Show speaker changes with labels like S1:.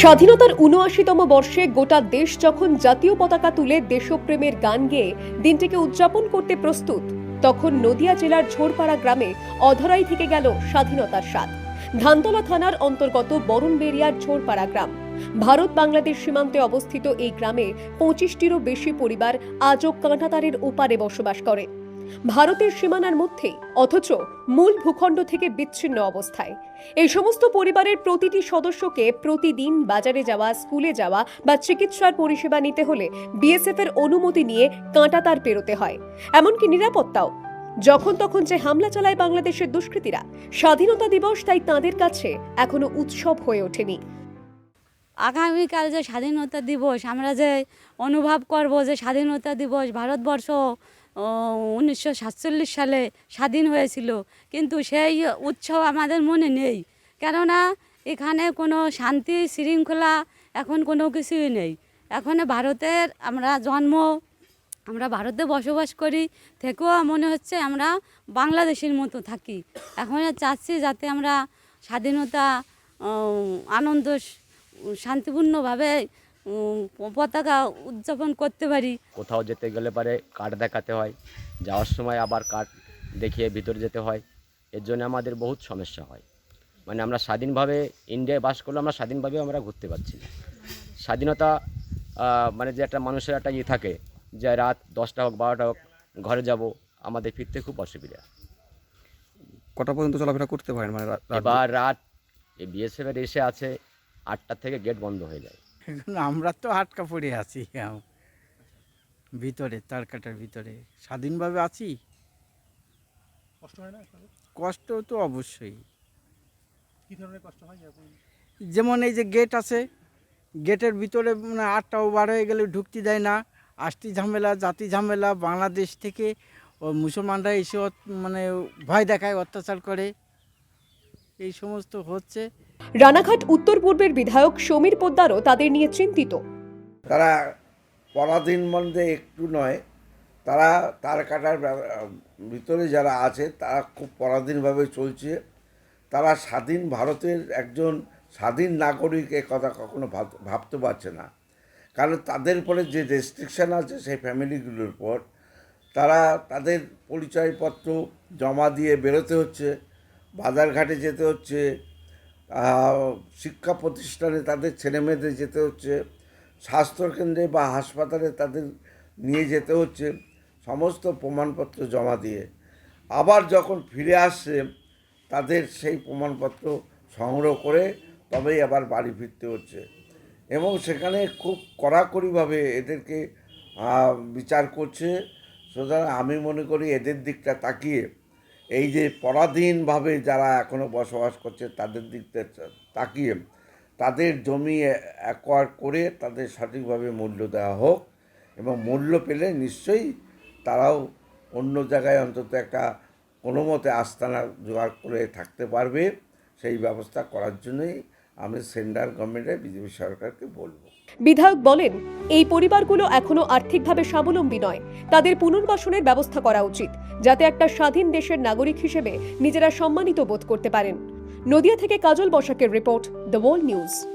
S1: স্বাধীনতার উনআশিতম বর্ষে গোটা দেশ যখন জাতীয় পতাকা তুলে দেশপ্রেমের গান গেয়ে দিনটিকে উদযাপন করতে প্রস্তুত, তখন নদিয়া জেলার ঝোড়পাড়া গ্রামে অধরাই থেকে গেল স্বাধীনতার স্বাদ। ধানতলা থানার অন্তর্গত বরুণবেরিয়ার ঝোড়পাড়া গ্রাম। ভারত বাংলাদেশ সীমান্তে অবস্থিত এই গ্রামে পঁচিশটিরও বেশি পরিবার আজও কাঁটাতারের ওপারে বসবাস করে। ভারতের সীমানার মধ্যেই অথচ মূল ভূখণ্ড থেকে বিচ্ছিন্ন অবস্থায়। এই সমস্ত পরিবারের প্রতিটি সদস্যকে প্রতিদিন বাজারে যাওয়া, স্কুলে যাওয়া বা চিকিৎসার পরিষেবা নিতে হলে বিএসএফ এর অনুমতি নিয়ে কাঁটাতার পেরোতে হয়। এমনকি নিরাপত্তাও। যখন তখন যে হামলা চালায় বাংলাদেশের দুষ্কৃতীরা, স্বাধীনতা দিবস তাই তাদের কাছে এখনও উৎসব হয়ে ওঠেনি।
S2: আগামীকাল যে স্বাধীনতা দিবস, আমরা যে অনুভব করব যে স্বাধীনতা দিবস, ভারতবর্ষ উনিশশো সাতচল্লিশ সালে স্বাধীন হয়েছিল। কিন্তু সেই উৎসব আমাদের মনে নেই। কেননা এখানে কোনো শান্তি শৃঙ্খলা এখন কোনো কিছুই নেই। এখন ভারতের আমরা জন্ম, আমরা ভারতে বসবাস করি থেকেও মনে হচ্ছে আমরা বাংলাদেশের মতো থাকি। এখন চাচ্ছি যাতে আমরা স্বাধীনতা আনন্দ, শান্তিপূর্ণভাবে পতাকা উদযাপন করতে পারি।
S3: কোথাও যেতে গেলে পারে কার্ড দেখাতে হয় যাওয়ার সময় আবার কার্ড দেখিয়ে ভিতরে যেতে হয়। এর জন্য আমাদের বহুত সমস্যা হয়। মানে আমরা স্বাধীনভাবে ইন্ডিয়ায় বাস করলে আমরা স্বাধীনভাবে আমরা ঘুরতে পারছি না। স্বাধীনতা মানে যে একটা মানুষের একটা ইয়ে থাকে যে রাত দশটা হোক বারোটা হোক ঘরে যাব আমাদের ফিরতে খুব অসুবিধা।
S4: কটা পর্যন্ত চলাফেরা করতে পারেন? মানে
S3: এবার রাত এই বিএসএফের এসে আছে আটটা থেকে গেট বন্ধ হয়ে যায়।
S5: এখন আমরা তো আটকা পড়ে আছি ভিতরে তারকাটার ভিতরে। স্বাধীনভাবে আছি?
S6: কষ্ট হয় না
S5: কষ্ট তো অবশ্যই।
S6: কি ধরনের কষ্ট হয়
S5: যেমন এই যে গেট আছে গেটের ভিতরে মানে আটটাও বার হয়ে গেলে ঢুকতে দেয় না। আষ্টি ঝামেলা জাতি ঝামেলা বাংলাদেশ থেকে ও মুসলমানরা এসে মানে ভয় দেখায় অত্যাচার করে। এই সমস্ত হচ্ছে।
S1: রানাঘাট উত্তর পূর্বের বিধায়ক সমীর পোদ্দারও তাদের নিয়ে চিন্তিত।
S7: তারা পরাধীন মধ্যে একটু নয়, তারা তার কাটার ভিতরে যারা আছে, তারা খুব পরাধীনভাবে চলছে। তারা স্বাধীন ভারতের একজন স্বাধীন নাগরিক এ কথা কখনো ভাব- ভাবতে পারছে না। কারণ তাদের উপরে যে রেস্ট্রিকশান আছে, সেই ফ্যামিলিগুলোর উপর, তারা তাদের পরিচয়পত্র জমা দিয়ে বেরোতে হচ্ছে, বাজারঘাটে যেতে হচ্ছে শিক্ষা প্রতিষ্ঠানে তাদের ছেলেমেয়েদের যেতে হচ্ছে, স্বাস্থ্যকেন্দ্রে বা হাসপাতালে তাদের নিয়ে যেতে হচ্ছে, সমস্ত প্রমাণপত্র জমা দিয়ে। আবার যখন ফিরে আসছে, তাদের সেই প্রমাণপত্র সংগ্রহ করে তবেই আবার বাড়ি ফিরতে হচ্ছে। এবং সেখানে খুব কড়াকড়িভাবে এদেরকে বিচার করছে। সুতরাং আমি মনে করি এদের দিকটা তাকিয়ে এই যে পরাধীনভাবে যারা এখনও বসবাস করছে, তাদের দিকটা তাকিয়ে তাদের জমি অ্যাকোয়ার করে তাদের সঠিকভাবে মূল্য দেওয়া হোক এবং মূল্য পেলে নিশ্চয়ই তারাও অন্য জায়গায় অন্তত একটা কোনো মতে আস্তানা জোগাড় করে থাকতে পারবে। সেই ব্যবস্থা করার জন্যই আমি সেন্ট্রাল গভর্নমেন্টের বিজেপি সরকারকে বলব।
S1: বিধায়ক বলেন, এই পরিবারগুলো এখনও আর্থিকভাবে স্বাবলম্বী নয়। তাদের পুনর্বাসনের ব্যবস্থা করা উচিত, যাতে একটা স্বাধীন দেশের নাগরিক হিসেবে নিজেরা সম্মানিত বোধ করতে পারেন। নদিয়া থেকে কাজল বসাকের রিপোর্ট, দ্য ওয়ার্ল্ড নিউজ।